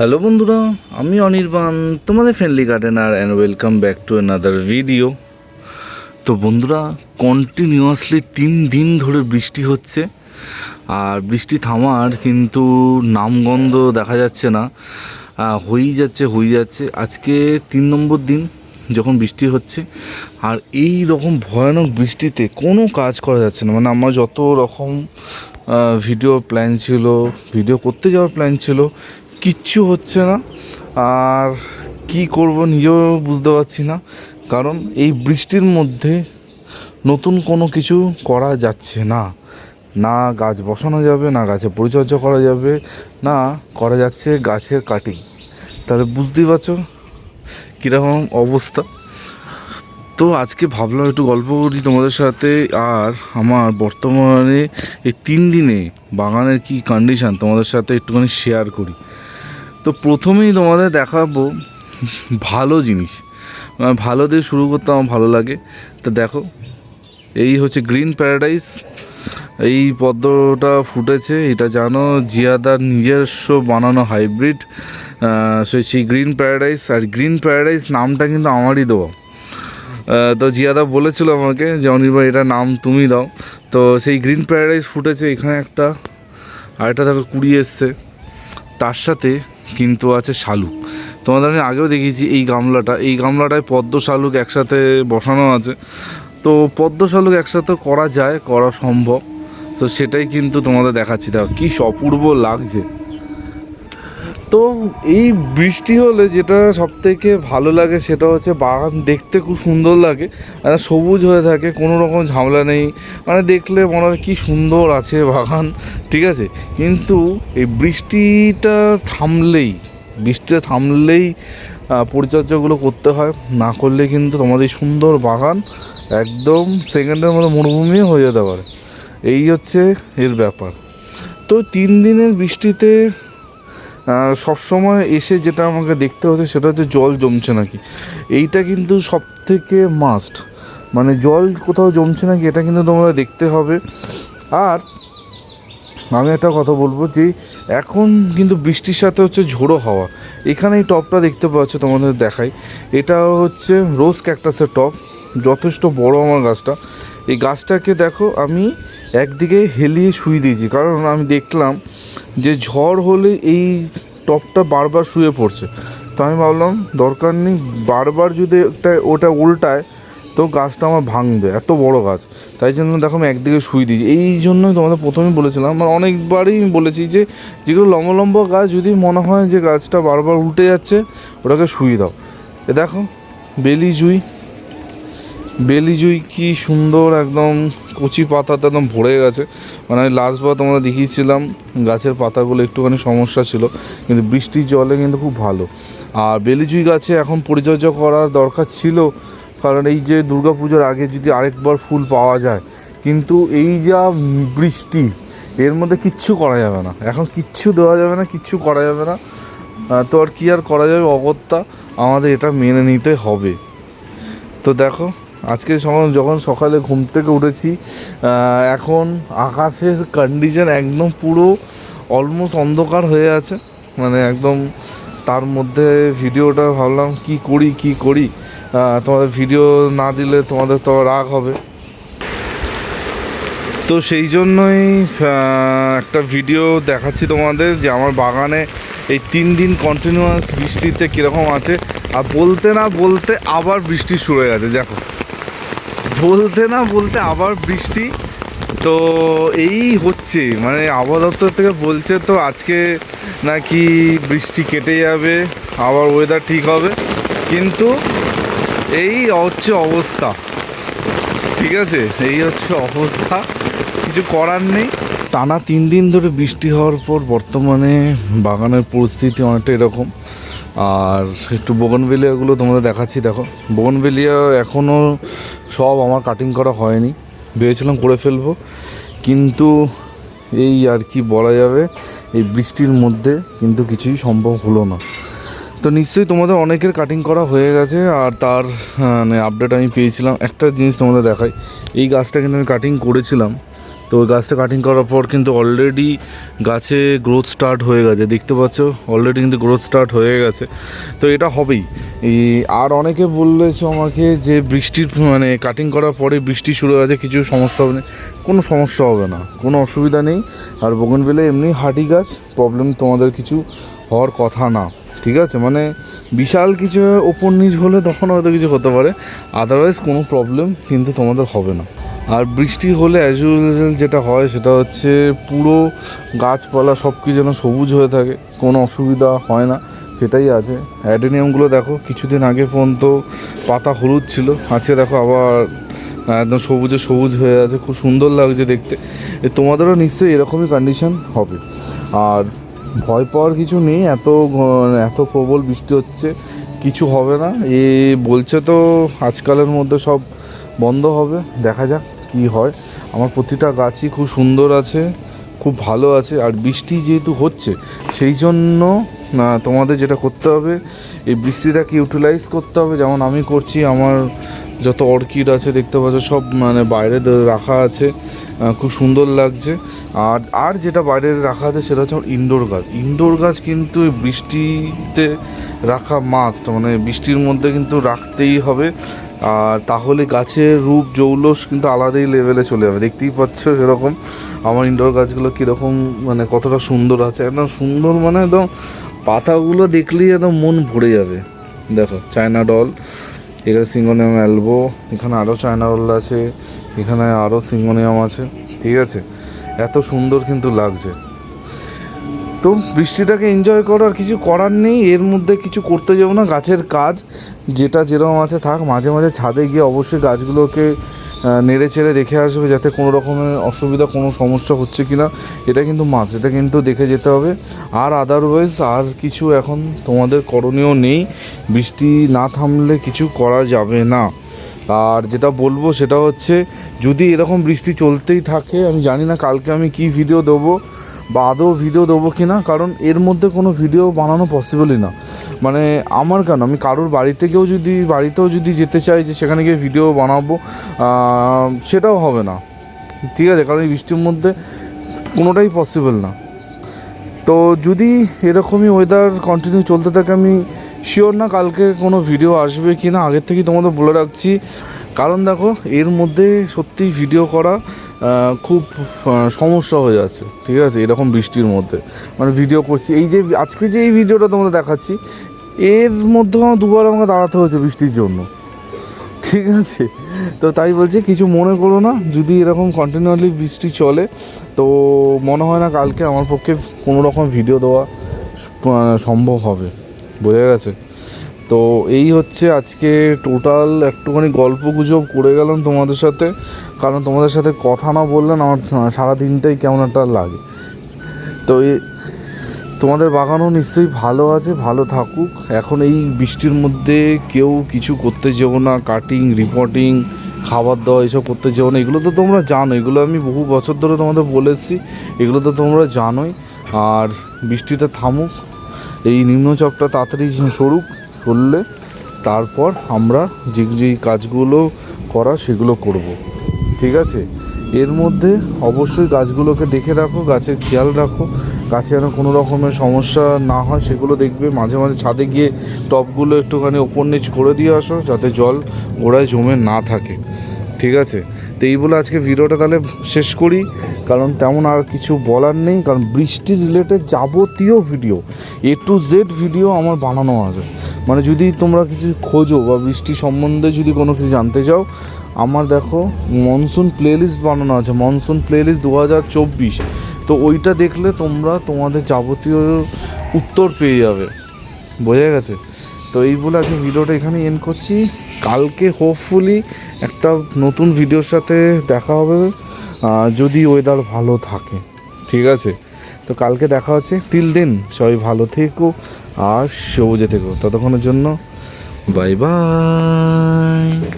Hello বন্ধুরা, আমি অনির্বাণ, তোমাদের friendly gardener and welcome back to another video তো বন্ধুরা কন্টিনিউয়াসলি তিন দিন ধরে বৃষ্টি হচ্ছে, আর বৃষ্টি থামার কিন্তু নামগন্ধ দেখা যাচ্ছে না। হয়েই যাচ্ছে হয়ে যাচ্ছে। আজকে তিন নম্বর দিন যখন বৃষ্টি হচ্ছে, আর এই রকম ভয়ানক বৃষ্টিতে কোনো কাজ করা যাচ্ছে না। মানে আমার যত রকম ভিডিও প্ল্যান ছিল ভিডিও করতে যাওয়ার প্ল্যান ছিল কিচ্ছু হচ্ছে না। আর কি করব নিজেও বুঝতে পারছি না। কারণ এই বৃষ্টির মধ্যে নতুন কোনো কিছু করা যাচ্ছে না। না গাছ বসানো যাবে, না গাছে পরিচর্যা করা যাবে, না করা যাচ্ছে গাছের কাটিং তাহলে বুঝতেই পারছ কীরকম অবস্থা। তো আজকে ভাবলাম একটু গল্প করি তোমাদের সাথে। আর আমার বর্তমানে এই তিন দিনে বাগানের কি কন্ডিশান তোমাদের সাথে একটুখানি শেয়ার করি। তো প্রথমেই তোমাদের দেখাবো ভালো জিনিস। ভালো দিয়ে শুরু করতে আমার ভালো লাগে। তো দেখো, এই হচ্ছে গ্রিন প্যারাডাইস। এই পদ্মটা ফুটেছে, এটা জানো, জিয়াদার নিজস্ব বানানো হাইব্রিড সেই সেই গ্রিন প্যারাডাইস। আর গ্রিন প্যারাডাইস নামটা কিন্তু আমারই দেওয়া। তো জিয়াদা বলেছিল আমাকে যে অনির্বাণ এটা নাম তুমি দাও। তো সেই গ্রিন প্যারাডাইস ফুটেছে এখানে একটা। আর একটা দেখো, কুড়ি এসছে। তার সাথে কিন্তু আছে শালুক তোমাদের আমি আগেও দেখেছি এই গামলাটা। এই গামলাটায় পদ্ম শালুক একসাথে বসানো আছে। তো পদ্ম শালুক একসাথে করা যায়, করা সম্ভব। তো সেটাই কিন্তু তোমাদের দেখাচ্ছি। দেখো, কী অপূর্ব লাগছে। তো এই বৃষ্টি হলে যেটা সব থেকে ভালো লাগে সেটা হচ্ছে বাগান দেখতে খুব সুন্দর লাগে। আর সবুজ হয়ে থাকে, কোনো রকম ঝামেলা নেই। মানে দেখলে মনে হয় কী সুন্দর আছে বাগান, ঠিক আছে? কিন্তু এই বৃষ্টিটা থামলেই বৃষ্টিটা থামলেই পরিচর্যাগুলো করতে হয়। না করলে কিন্তু তোমাদের এই সুন্দর বাগান একদম সেকেন্ডের মতো মরুভূমি হয়ে যেতে পারে। এই হচ্ছে এর ব্যাপার। তো তিন দিনের বৃষ্টিতে সবসময় এসে যেটা আমাকে দেখতে হচ্ছে সেটা হচ্ছে জল জমছে নাকি। এইটা কিন্তু সব থেকে মাস্ট মানে জল কোথাও জমছে নাকি এটা কিন্তু তোমরা দেখতে হবে। আর আমি একটা কথা বলব যে এখন কিন্তু বৃষ্টির সাথে হচ্ছে ঝোড়ো হাওয়া। এখানে এই টপটা দেখতে পাচ্ছ, তোমাদের দেখাই। এটা হচ্ছে রোজ ক্যাকটাসের টপ। যথেষ্ট বড় আমার গাছটা। এই গাছটাকে দেখো, আমি একদিকে হেলিয়ে শুয়ে দিয়েছি। কারণ আমি দেখলাম যে ঝড় হলে এই টপটা বারবার শুয়ে পড়ছে। তো আমি ভাবলাম, দরকার নেই, বারবার যদি একটা ওটা উল্টায়, তো গাছটা আমার ভাঙবে, এত বড় গাছ। তাই জন্য দেখো আমি একদিকে শুই দিই এই জন্যই তোমাদের প্রথমেই বলেছিলাম মানে অনেকবারই আমি বলেছি যে, যেগুলো লম্বা লম্বা গাছ, যদি মনে হয় যে গাছটা বারবার উল্টে যাচ্ছে, ওটাকে শুয়ে দাও। এ দেখো বেলি জুই বেলি জুই কি সুন্দর একদম কচি পাতাতে একদম ভরে গেছে। মানে আমি লাস্টবার তোমরা দেখিয়েছিলাম, গাছের পাতাগুলো একটুখানি সমস্যা ছিল, কিন্তু বৃষ্টির জলে কিন্তু খুব ভালো। আর বেলিজুই গাছে এখন পরিচর্যা করার দরকার ছিল, কারণ এই যে দুর্গাপুজোর আগে যদি আরেকবার ফুল পাওয়া যায়, কিন্তু এই যা বৃষ্টি, এর মধ্যে কিচ্ছু করা যাবে না। এখন কিচ্ছু দেওয়া যাবে না, কিচ্ছু করা যাবে না। তো আর কি আর করা যাবে? অগত্যা আমাদের এটা মেনে নিতে হবে। তো দেখো আজকে যখন সকালে ঘুম থেকে উঠেছি এখন আকাশের কন্ডিশন একদম পুরো অলমোস্ট অন্ধকার হয়ে আছে। মানে একদম তার মধ্যে ভিডিওটা ভাবলাম কি করি কি করি? তোমাদের ভিডিও না দিলে তোমাদের তো রাগ হবে। তো সেই জন্যই একটা ভিডিও দেখাচ্ছি তোমাদের যে আমার বাগানে এই তিন দিন কন্টিনিউয়াস বৃষ্টিতে কীরকম আছে। আর বলতে না বলতে আবার বৃষ্টি শুরু হয়ে গেছে, দেখো। বলতে না বলতে আবার বৃষ্টি। তো এই হচ্ছে মানে আবহাওয়া দপ্তর থেকে বলছে তো আজকে নাকি বৃষ্টি কেটে যাবে, আবার ওয়েদার ঠিক হবে। কিন্তু এই হচ্ছে অবস্থা। ঠিক আছে? এই হচ্ছে অবস্থা। কিছু করার নেই। টানা তিন দিন ধরে বৃষ্টি হওয়ার পর বর্তমানে বাগানের পরিস্থিতি অনেকটা এরকম। আর একটু বোগনভেলিয়াগুলো তোমাদের দেখাচ্ছি, দেখো। বোগনভেলিয়া এখনও সব আমার কাটিং করা হয়নি। ভেবেছিলাম করে ফেলব। কিন্তু এই আর কি বলা যাবে, এই বৃষ্টির মধ্যে কিন্তু কিছুই সম্ভব হলো না। তো নিশ্চয়ই তোমাদের অনেকের কাটিং করা হয়ে গেছে আর তার মানে আপডেট আমি পেয়েছিলাম। একটা জিনিস তোমাদের দেখাই। এই গাছটা কিন্তু আমি কাটিং করেছিলাম। তো গাছটা কাটিং করার পর কিন্তু অলরেডি গাছে গ্রোথ স্টার্ট হয়ে গেছে, দেখতে পাচ্ছ? অলরেডি কিন্তু গ্রোথ স্টার্ট হয়ে গেছে। তো এটা হবেই। আর অনেকে বলেছে আমাকে যে বৃষ্টির মানে কাটিং করার পরে বৃষ্টি শুরু হয়ে গেছে, কিছু সমস্যা হবে না। কোনো সমস্যা হবে না। কোনো অসুবিধা নেই। আর বগনবেলে এমনি হাঁটি গাছ প্রবলেম তোমাদের কিছু হওয়ার কথা না। ঠিক আছে? মানে বিশাল কিছু ওপর নিচ হলে তখন হয়তো কিছু হতে পারে। আদারওয়াইজ কোনো প্রবলেম কিন্তু তোমাদের হবে না। আর বৃষ্টি হলে অ্যাজ ইউজুয়াল যেটা হয় সেটা হচ্ছে পুরো গাছপালা সব কিছু যেন সবুজ হয়ে থাকে, কোনো অসুবিধা হয় না, সেটাই আছে। অ্যাডেনিয়ামগুলো দেখো, কিছুদিন আগে পর্যন্ত পাতা হলুদ ছিল, আজকে দেখো আবার একদম সবুজে সবুজ হয়ে আছে, খুব সুন্দর লাগছে দেখতে। তোমাদেরও নিশ্চয়ই এরকমই কন্ডিশন হবে। আর ভয় পাওয়ার কিছু নেই, এত এত প্রবল বৃষ্টি হচ্ছে, কিছু হবে না। এ বলছে তো আজকালের মধ্যে সব বন্ধ হবে, দেখা যাক কি হয়। আমার প্রতিটা গাছই খুব সুন্দর আছে, খুব ভালো আছে, আর বৃষ্টি যেহেতু হচ্ছে, সেই জন্য তোমাদের যেটা করতে হবে, এই বৃষ্টিটাকে ইউটিলাইজ করতে হবে। যেমন আমি করছি, আমার যত অর্কিড আছে, দেখতে পাচ্ছ, সব মানে বাইরে রাখা আছে। খুব সুন্দর লাগছে। আর আর যেটা বাইরে রাখা আছে সেটা হচ্ছে ইনডোর গাছ। ইনডোর গাছ কিন্তু বৃষ্টিতে রাখা মাস্ট মানে বৃষ্টির মধ্যে কিন্তু রাখতেই হবে। আর তাহলে গাছের রূপ, জৌলস কিন্তু আলাদাই লেভেলে চলে যাবে। দেখতেই পাচ্ছ সেরকম আমার ইনডোর গাছগুলো কীরকম মানে কতটা সুন্দর আছে। একদম সুন্দর মানে একদম পাতাগুলো দেখলেই একদম মন ভরে যাবে। দেখো, চায়না ডল এখানে সিঙ্গোনিয়াম অ্যালবো, এখানে আরও চায়না রোল আছে, এখানে আরও সিঙ্গোনিয়াম আছে, ঠিক আছে? এত সুন্দর কিন্তু লাগছে। তো বৃষ্টিটাকে এনজয় করো আর কিছু করার নেই, এর মধ্যে কিছু করতে যাব না, গাছের কাজ, যেটা যেরকম আছে থাক, মাঝে মাঝে ছাদে গিয়ে অবশ্যই গাছগুলোকে নেড়ে চেড়ে দেখে আসবে যাতে কোনো রকমের অসুবিধা, কোনো সমস্যা হচ্ছে কি না এটা কিন্তু মাছ এটা কিন্তু দেখে যেতে হবে। আর আদারওয়াইজ আর কিছু এখন তোমাদের করণীয় নেই। বৃষ্টি না থামলে কিছু করা যাবে না। আর যেটা বলব সেটা হচ্ছে, যদি এরকম বৃষ্টি চলতেই থাকে, আমি জানি না কালকে আমি কি ভিডিও দেবো। বা আদৌ ভিডিও দেবো কি না কারণ এর মধ্যে কোনো ভিডিও বানানো পসিবলই না। মানে আমার কেন? আমি কারোর বাড়ি থেকেও যদি, বাড়িতেও যদি যেতে চাই যে সেখানে গিয়ে ভিডিও বানাবো সেটাও হবে না। ঠিক আছে? কারণ এই বৃষ্টির মধ্যে কোনোটাই পসিবল না। তো যদি এরকমই ওয়েদার কন্টিনিউ চলতে থাকে, আমি শিওর না কালকে কোনো ভিডিও আসবে কি না আগের থেকেই তোমাদের বলে রাখছি। কারণ দেখো, এর মধ্যে সত্যি ভিডিও করা খুব সমস্যা হয়ে যাচ্ছে, ঠিক আছে? এরকম বৃষ্টির মধ্যে। মানে ভিডিও করছি। এই যে আজকে যে এই ভিডিওটা তোমাদের দেখাচ্ছি, এর মধ্যে আমার দুবার আমাকে দাঁড়াতে হয়েছে বৃষ্টির জন্য, ঠিক আছে? তো তাই বলছি, কিছু মনে করো না, যদি এরকম কন্টিনিউয়াসলি বৃষ্টি চলে, তো মনে হয় না কালকে আমার পক্ষে কোনো রকম ভিডিও দেওয়া সম্ভব হবে। বোঝা গেছে? তো এই হচ্ছে আজকে টোটাল একটুখানি গল্প গুজব করে গেলাম তোমাদের সাথে। কারণ তোমাদের সাথে কথা না বললে না আমার সারা দিনটাই কেমন একটা লাগে। তো তোমাদের বাগানও নিশ্চয়ই ভালো আছে, ভালো থাকুক। এখন এই বৃষ্টির মধ্যে কেউ কিছু করতে যেও না কাটিং রিপোর্টিং খাবার দাওয়া এইসব করতে যেও না। এগুলো তো তোমরা জানো এগুলো আমি বহু বছর ধরে তোমাদের এসেছি, এগুলো তো তোমরা জানোই। আর বৃষ্টিটা থামুক, এই নিম্নচাপটা তাড়াতাড়ি সরুক। সরলে তারপর আমরা যে যে কাজগুলো করা সেগুলো করব। ঠিক আছে? এর মধ্যে অবশ্যই গাছগুলোকে দেখে রাখো, গাছের খেয়াল রাখো। গাছে যেন কোনো রকমের সমস্যা না হয় সেগুলো দেখবে। মাঝে মাঝে ছাদে গিয়ে টবগুলো একটুখানি ওপর নিচ করে দিয়ে আসো যাতে জল গোড়ায় জমে না থাকে। ঠিক আছে? তো এই বলে আজকে ভিডিওটা তাহলে শেষ করি। কারণ তেমন আর কিছু বলার নেই। কারণ বৃষ্টি রিলেটেড যাবতীয় video A to Z video আমার বানানো আছে। মানে যদি তোমরা কিছু খোঁজো বা বৃষ্টি সম্বন্ধে যদি কোনো কিছু জানতে চাও, আমার দেখো মনসুন প্লেলিস্ট বানানো আছে মনসুন প্লেলিস্ট দু হাজার চব্বিশ। তো ওইটা দেখলে তোমরা তোমাদের যাবতীয় উত্তর পেয়ে যাবে। বোঝা গেছে? তো এই বলে আজকে ভিডিওটা এখানে এন্ড করছি। কালকে হোপফুলি একটা নতুন ভিডিওর সাথে দেখা হবে যদি ওয়েদার ভালো থাকে। ঠিক আছে? তো কালকে দেখা হচ্ছে। তিল দিন, সবাই ভালো থেকো আর সবুজে থেকো। ততক্ষণের জন্য, বাই বাই।